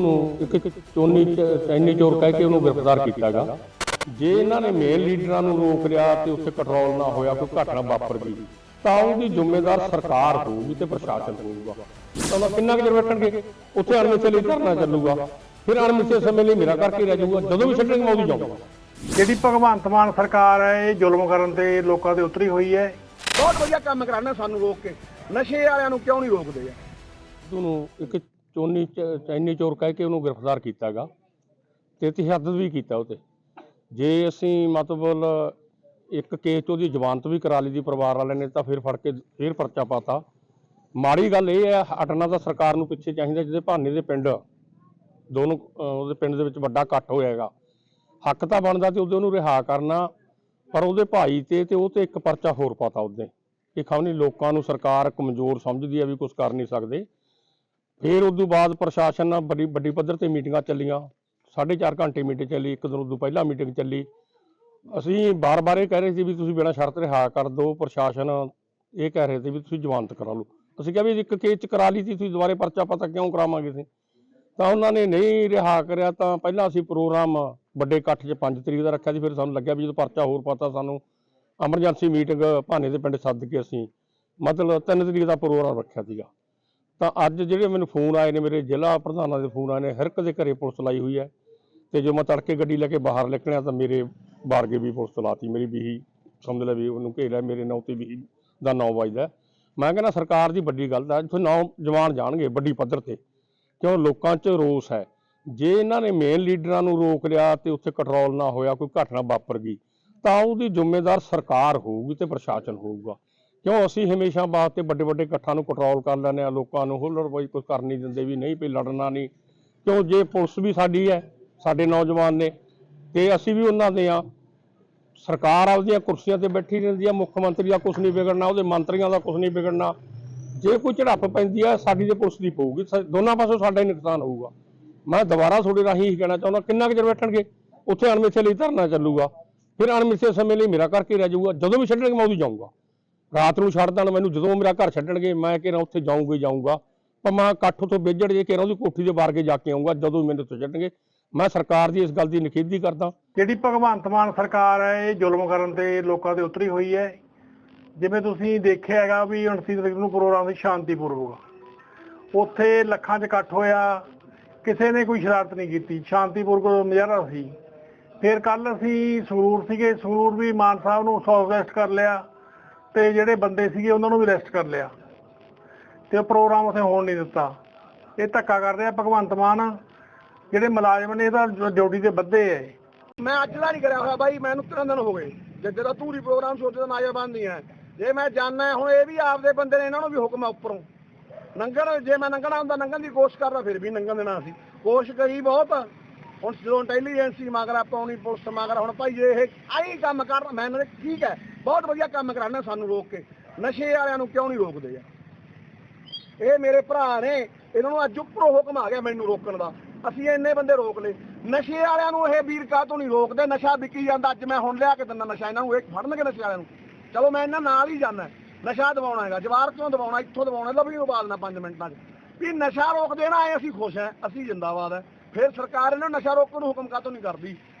ਨੂੰ ਇੱਕ ਚੋਨੀ ਚ- ਚੈਨੀ ਚੋਰ ਕਹਿ ਕੇ ਉਹਨੂੰ ਗ੍ਰਿਫਤਾਰ ਕੀਤਾਗਾ ਜੇ ਇਹਨਾਂ ਨੇ ਮੇਨ ਲੀਡਰਾਂ ਨੂੰ ਰੋਕ ਲਿਆ ਤੇ ਉੱਥੇ ਕੰਟਰੋਲ ਨਾ ਹੋਇਆ ਕੋਈ ਘਟਨਾ ਵਾਪਰ ਗਈ ਤਾਂ ਉਹਦੀ ਜ਼ਿੰਮੇਵਾਰ ਸਰਕਾਰ ਹੋਊਗੀ ਤੇ ਪ੍ਰਸ਼ਾਸਨ ਹੋਊਗਾ। ਤਾਂ ਉਹ ਕਿੰਨਾ ਕੁ ਬੈਠਣਗੇ? ਉੱਥੇ ਅਣਮਿੱਥੇ ਲਈ ਧਰਨਾ ਚੱਲੂਗਾ। ਫਿਰ ਅਣਮਿੱਥੇ ਸਮੇਂ ਲਈ ਮੇਰਾ ਕਰਕੇ ਰਹਿ ਜਾਊਗਾ। ਜਦੋਂ ਵੀ ਛੱਡਣਗੇ ਮੈਂ ਉਹਦੀ ਜਾਊਂਗਾ। ਜਿਹੜੀ ਭਗਵੰਤ ਮਾਨ ਸਰਕਾਰ ਹੈ ਇਹ ਜ਼ੁਲਮ ਕਰਨ ਤੇ ਲੋਕਾਂ ਦੇ ਉਤਰੀ ਹੋਈ ਹੈ। ਬਹੁਤ ਵਧੀਆ ਕੰਮ ਕਰਾਣਾ ਸਾਨੂੰ ਰੋਕ ਕੇ। ਨਸ਼ੇ ਵਾਲਿਆਂ ਨੂੰ ਕਿਉਂ ਨਹੀਂ ਰੋਕਦੇ? ਆ ਉਹਨੂੰ ਇੱਕ ਚੋਨੀ ਚ- ਚੈਨੀ ਚੋਰ ਕਹਿ ਕੇ ਉਹਨੂੰ ਗ੍ਰਿਫਤਾਰ ਕੀਤਾਗਾ ਤੇ ਤਸ਼ੱਦਦ ਵੀ ਕੀਤਾ ਉਹ ਤੇ। ਜੇ ਅਸੀਂ ਮਤਲਬ ਇੱਕ ਕੇਸ 'ਚ ਉਹਦੀ ਜ਼ਮਾਨਤ ਵੀ ਕਰਾ ਲਈ ਦੀ ਪਰਿਵਾਰ ਵਾਲਿਆਂ ਨੇ ਤਾਂ ਫਿਰ ਫੜ ਕੇ ਫਿਰ ਪਰਚਾ ਪਾਤਾ। ਮਾੜੀ ਗੱਲ ਇਹ ਹੈ ਹਟਣਾ ਤਾਂ ਸਰਕਾਰ ਨੂੰ ਪਿੱਛੇ ਚਾਹੀਦਾ ਜਿਹਦੇ ਭਾਨੇ ਦੇ ਪਿੰਡ ਦੋਨੋਂ ਅਹ, ਉਹਦੇ ਪਿੰਡ ਦੇ ਵਿੱਚ ਵੱਡਾ ਇਕੱਠ ਹੋਇਆ ਹੈਗਾ। ਹੱਕ ਤਾਂ ਬਣਦਾ ਤੇ ਉਹਦੇ ਉਹਨੂੰ ਰਿਹਾ ਕਰਨਾ ਪਰ ਉਹਦੇ ਭਾਈ ਤੇ ਤੇ ਉਹ ਤੇ ਇੱਕ ਪਰਚਾ ਹੋਰ ਪਾਤਾ ਉਹਦੇ। ਇਹ ਖਾਵਨੀ ਲੋਕਾਂ ਨੂੰ ਸਰਕਾਰ ਕਮਜ਼ੋਰ ਸਮਝਦੀ ਹੈ ਵੀ ਕੁਝ ਕਰ ਨਹੀਂ ਸਕਦੇ। ਫਿਰ ਉਸ ਤੋਂ ਬਾਅਦ ਪ੍ਰਸ਼ਾਸਨ ਨਾਲ ਬੜੀ ਵੱਡੀ ਪੱਧਰ ਤੇ ਮੀਟਿੰਗਾਂ ਚੱਲੀਆਂ। 4.5 ਘੰਟੇ ਮੀਟਿੰਗ ਚੱਲੀ, ਇੱਕ ਦਿਨ ਉਦੋਂ ਪਹਿਲਾਂ ਮੀਟਿੰਗ ਚੱਲੀ। ਅਸੀਂ ਬਾਰ-ਬਾਰ ਇਹ ਕਹਿ ਰਹੇ ਸੀ ਵੀ ਤੁਸੀਂ ਬਿਨਾਂ ਸ਼ਰਤ ਰਿਹਾ ਕਰ ਦਿਓ, ਪ੍ਰਸ਼ਾਸਨ ਇਹ ਕਹਿ ਰਹੇ ਸੀ ਵੀ ਤੁਸੀਂ ਜ਼ਮਾਨਤ ਕਰਾ ਲਓ। ਅਸੀਂ ਕਿਹਾ ਵੀ ਇੱਕ ਕੇਸ ਚ ਕਰਾ ਲਈ ਸੀ, ਤੁਸੀਂ ਦੁਬਾਰੇ ਪਰਚਾ ਪਤਾ ਕਿਉਂ ਕਰਾਵਾਂਗੇ ਸੀ ਤਾਂ ਉਹਨਾਂ ਨੇ ਨਹੀਂ ਰਿਹਾ ਕਰਿਆ ਤਾਂ ਪਹਿਲਾਂ ਅਸੀਂ ਪ੍ਰੋਗਰਾਮ ਵੱਡੇ ਇਕੱਠ 'ਚ 5 ਤਰੀਕ ਦਾ ਰੱਖਿਆ ਸੀ, ਫਿਰ ਸਾਨੂੰ ਲੱਗਿਆ ਵੀ ਜਦੋਂ ਪਰਚਾ ਹੋਰ ਪਤਾ ਸਾਨੂੰ ਐਮਰਜੈਂਸੀ ਮੀਟਿੰਗ ਭਾਨੇ ਦੇ ਪਿੰਡ ਸੱਦ ਕੇ ਅਸੀਂ ਮਤਲਬ 3 ਤਰੀਕ ਦਾ ਪ੍ਰੋਗਰਾਮ ਰੱਖਿਆ ਸੀਗਾ। ਤਾਂ ਅੱਜ ਜਿਹੜੇ ਮੈਨੂੰ ਫੋਨ ਆਏ ਨੇ, ਮੇਰੇ ਜ਼ਿਲ੍ਹਾ ਪ੍ਰਧਾਨਾਂ ਦੇ ਫੋਨ ਆਏ ਨੇ, ਹਰ ਇੱਕ ਦੇ ਘਰੇ ਪੁਲਿਸ ਲਾਈ ਹੋਈ ਹੈ। ਤੇ ਜੋ ਮੈਂ ਤੜਕੇ ਗੱਡੀ ਲੈ ਕੇ ਬਾਹਰ ਨਿਕਲਿਆ ਤਾਂ ਮੇਰੇ ਬਾਰਗੇ ਵੀ ਪੁਲਿਸ ਲਾਤੀ, ਮੇਰੀ ਵੀ ਸਮਝ ਲੈ ਵੀ ਉਹਨੂੰ ਘੇਰਿਆ, ਮੇਰੇ ਨਾਂ ਤੇ ਵੀ ਦਾ ਨਾਂ ਵੱਜਦਾ। ਮੈਂ ਕਹਿੰਦਾ ਸਰਕਾਰ ਦੀ ਵੱਡੀ ਗੱਲ ਦਾ ਇੱਥੇ ਨੌਜਵਾਨ ਜਾਣਗੇ ਵੱਡੀ ਪੱਧਰ ਤੇ, ਕਿਉਂ ਲੋਕਾਂ 'ਚ ਰੋਸ ਹੈ? ਜੇ ਇਹਨਾਂ ਨੇ ਮੇਨ ਲੀਡਰਾਂ ਨੂੰ ਰੋਕ ਲਿਆ ਤੇ ਉੱਥੇ ਕੰਟਰੋਲ ਨਾ ਹੋਇਆ, ਕੋਈ ਘਟਨਾ ਵਾਪਰ ਗਈ, ਤਾਂ ਉਹਦੀ ਜ਼ਿੰਮੇਵਾਰ ਸਰਕਾਰ ਹੋਊਗੀ ਤੇ ਪ੍ਰਸ਼ਾਸਨ ਹੋਊਗਾ। ਕਿਉਂ ਅਸੀਂ ਹਮੇਸ਼ਾ ਵਾਸਤੇ ਵੱਡੇ ਵੱਡੇ ਇਕੱਠਾਂ ਨੂੰ ਕੰਟਰੋਲ ਕਰ ਲੈਂਦੇ ਆ ਲੋਕਾਂ ਨੂੰ ਹੁੱਲੜਬਾਜ਼ੀ ਕੋਈ ਕਰ ਨਹੀਂ ਦਿੰਦੇ ਵੀ ਨਹੀਂ, ਵੀ ਲੜਨਾ ਨਹੀਂ। ਕਿਉਂ ਜੇ ਪੁਲਿਸ ਵੀ ਸਾਡੀ ਹੈ, ਸਾਡੇ ਨੌਜਵਾਨ ਨੇ, ਤੇ ਅਸੀਂ ਵੀ ਉਹਨਾਂ ਦੇ ਆ ਸਰਕਾਰ ਆਪਦੀਆਂ ਕੁਰਸੀਆਂ ਤੇ ਬੈਠੀ ਰਹਿੰਦੀ ਆ ਮੁੱਖ ਮੰਤਰੀ ਦਾ ਕੁਝ ਨਹੀਂ ਵਿਗੜਨਾ, ਉਹਦੇ ਮੰਤਰੀਆਂ ਦਾ ਕੁਝ ਨਹੀਂ ਵਿਗੜਨਾ। ਜੇ ਕੋਈ ਝੜਪ ਪੈਂਦੀ ਆ ਸਾਡੀ ਤੇ ਪੁਲਿਸ ਦੀ ਪਊਗੀ ਦੋਨਾਂ ਪਾਸੋਂ ਸਾਡਾ ਹੀ ਨੁਕਸਾਨ ਹੋਊਗਾ। ਮੈਂ ਦੁਬਾਰਾ ਤੁਹਾਡੇ ਰਾਹੀਂ ਹੀ ਕਹਿਣਾ ਚਾਹੁੰਦਾ, ਕਿੰਨਾ ਕੁ ਚਿਰ ਬੈਠਣਗੇ? ਉੱਥੇ ਅਣਮਿੱਥੇ ਲਈ ਧਰਨਾ ਚੱਲੂਗਾ। ਫਿਰ ਅਣਮਿੱਥੇ ਸਮੇਂ ਲਈ ਮੇਰਾ ਕਰਕੇ ਰਹਿ ਜਾਊਗਾ। ਜਦੋਂ ਵੀ ਛੱਡਣਗੇ, ਮੈਂ ਉਦੋਂ ਜਾਊਂਗਾ। ਰਾਤ ਨੂੰ ਛੱਡ ਦੇਣ, ਮੈਨੂੰ ਜਦੋਂ ਮੇਰਾ ਘਰ ਛੱਡਣਗੇ, ਮੈਂ ਕਿਹਾ ਉੱਥੇ ਜਾਊਂਗਾ ਹੀ ਜਾਊਂਗਾ। ਪਰ ਮੈਂ ਇਕੱਠ ਤੋਂ ਵਿਜੜ ਜੇ ਕਿਹਾ ਉਹਦੀ ਕੋਠੀ ਦੇ ਬਾਹਰ ਕੇ ਜਾ ਕੇ ਆਊਂਗਾ, ਜਦੋਂ ਮੈਨੂੰ ਉੱਥੇ ਛੱਡਣਗੇ। ਮੈਂ ਸਰਕਾਰ ਦੀ ਇਸ ਗੱਲ ਦੀ ਨਿਖੇਧੀ ਕਰਦਾ। ਜਿਹੜੀ ਭਗਵੰਤ ਮਾਨ ਸਰਕਾਰ ਹੈ, ਇਹ ਜ਼ੁਲਮ ਕਰਨ ਤੇ ਲੋਕਾਂ ਦੇ ਉਤਰੀ ਹੋਈ ਹੈ। ਜਿਵੇਂ ਤੁਸੀਂ ਦੇਖਿਆ ਹੈਗਾ ਵੀ 29 ਤਰੀਕ ਨੂੰ ਪ੍ਰੋਗਰਾਮ ਸੀ, ਸ਼ਾਂਤੀਪੂਰਵਕ। ਉੱਥੇ ਲੱਖਾਂ 'ਚ ਇਕੱਠ ਹੋਇਆ, ਕਿਸੇ ਨੇ ਕੋਈ ਸ਼ਰਾਰਤ ਨਹੀਂ ਕੀਤੀ। ਸ਼ਾਂਤੀਪੂਰਵਕ ਨਜ਼ਾਰਾ ਸੀ, ਫਿਰ ਕੱਲ ਅਸੀਂ ਸੰਗਰੂਰ ਸੀਗੇ। ਸੰਗਰੂਰ ਵੀ ਮਾਨ ਸਾਹਿਬ ਨੂੰ ਸੌ ਕਰ ਲਿਆ। ਤੇ ਜਿਹੜੇ ਬੰਦੇ ਸੀਗੇ ਉਹਨਾਂ ਨੂੰ ਵੀ ਅਰੈਸਟ ਕਰ ਲਿਆ। ਤੇ ਉਹ ਪ੍ਰੋਗਰਾਮ ਉੱਥੇ ਹੋਣ ਨਹੀਂ ਦਿੱਤਾ। ਇਹ ਧੱਕਾ ਕਰ ਰਿਹਾ ਭਗਵੰਤ ਮਾਨ, ਜਿਹੜੇ ਮੁਲਾਜ਼ਮ ਨੇ ਇਹਦਾ ਡਿਊਟੀ ਤੇ ਬੱਧੇ ਐ ਮੈਂ ਅੱਜ ਦਾ ਨਹੀਂ ਕਰਿਆ ਹੋਇਆ ਬਾਈ ਮੈਨੂੰ ਤਿੰਨ ਦਿਨ ਹੋ ਗਏ। ਜਦ ਦਾ ਧੂਰੀ ਪ੍ਰੋਗਰਾਮ ਸੋਚਦਾ ਨਾਜ਼ਰ ਬੰਦੀ ਹੈ। ਜੇ ਮੈਂ ਜਾਣਾ ਹੁਣ ਇਹ ਵੀ ਆਪਦੇ ਬੰਦੇ ਨੇ ਇਹਨਾਂ ਨੂੰ ਵੀ ਹੁਕਮ ਆ ਉੱਪਰੋਂ। ਨੰਗਣ, ਜੇ ਮੈਂ ਨੰਗਣਾ ਹੁੰਦਾ, ਨੰਗਣ ਦੀ ਕੋਸ਼ਿਸ਼ ਕਰਦਾ, ਫਿਰ ਵੀ ਨੰਗਣ ਦੇਣਾ ਸੀ ਕੋਸ਼ਿਸ਼ ਕਰੀ ਬਹੁਤ। ਹੁਣ ਜਦੋਂ ਇੰਟੈਲੀਜੈਂਸੀ ਮਗਰ ਪਾਉਣੀ ਪੁਲਿਸ ਮਗਰ ਹੁਣ ਭਾਈ ਇਹ ਆਹੀ ਕੰਮ ਕਰ ਮੈਂ ਇਹਨਾਂ ਦੇ ਠੀਕ ਹੈ, ਬਹੁਤ ਵਧੀਆ ਕੰਮ ਕਰਾਣਾ ਸਾਨੂੰ ਰੋਕ ਕੇ। ਨਸ਼ੇ ਵਾਲਿਆਂ ਨੂੰ ਕਿਉਂ ਨਹੀਂ ਰੋਕਦੇ ਆ ਇਹ ਮੇਰੇ ਭਰਾ ਨੇ, ਇਹਨਾਂ ਨੂੰ ਅੱਜ ਉੱਪਰੋਂ ਹੁਕਮ ਆ ਗਿਆ ਮੈਨੂੰ ਰੋਕਣ ਦਾ। ਅਸੀਂ ਇੰਨੇ ਬੰਦੇ ਰੋਕ ਲਏ। ਨਸ਼ੇ ਵਾਲਿਆਂ ਨੂੰ ਇਹ ਵੀਰ ਕਾਹ ਤੋਂ ਨਹੀਂ ਰੋਕਦੇ? ਨਸ਼ਾ ਵਿਕੀ ਜਾਂਦਾ, ਅੱਜ ਮੈਂ ਹੁਣ ਲਿਆ ਕੇ ਦਿੰਦਾ ਨਸ਼ਾ ਇਹਨਾਂ ਨੂੰ, ਇਹ ਫੜਨਗੇ ਨਸ਼ੇ ਵਾਲਿਆਂ ਨੂੰ। ਚਲੋ ਮੈਂ ਇਹਨਾਂ ਨਾਲ ਹੀ ਜਾਣਾ ਨਸ਼ਾ ਦਵਾਉਣਾ ਹੈਗਾ, ਜਵਾਰ ਕਿਉਂ ਦਵਾਉਣਾ ਇੱਥੋਂ ਦਵਾਉਣਾ ਲਵੀ ਉਬਾਲਣਾ ਬਾਲਣਾ 5 ਮਿੰਟਾਂ 'ਚ। ਵੀ ਨਸ਼ਾ ਰੋਕ ਦੇਣਾ ਐ ਅਸੀਂ ਖੁਸ਼ ਐ ਅਸੀਂ ਜਿੰਦਾਬਾਦ ਐ ਫਿਰ ਸਰਕਾਰ ਇਹਨਾਂ ਨੂੰ ਨਸ਼ਾ ਰੋਕਣ ਨੂੰ ਹੁਕਮ ਕਾਹ ਤੋਂ ਨਹੀਂ ਕਰਦੀ?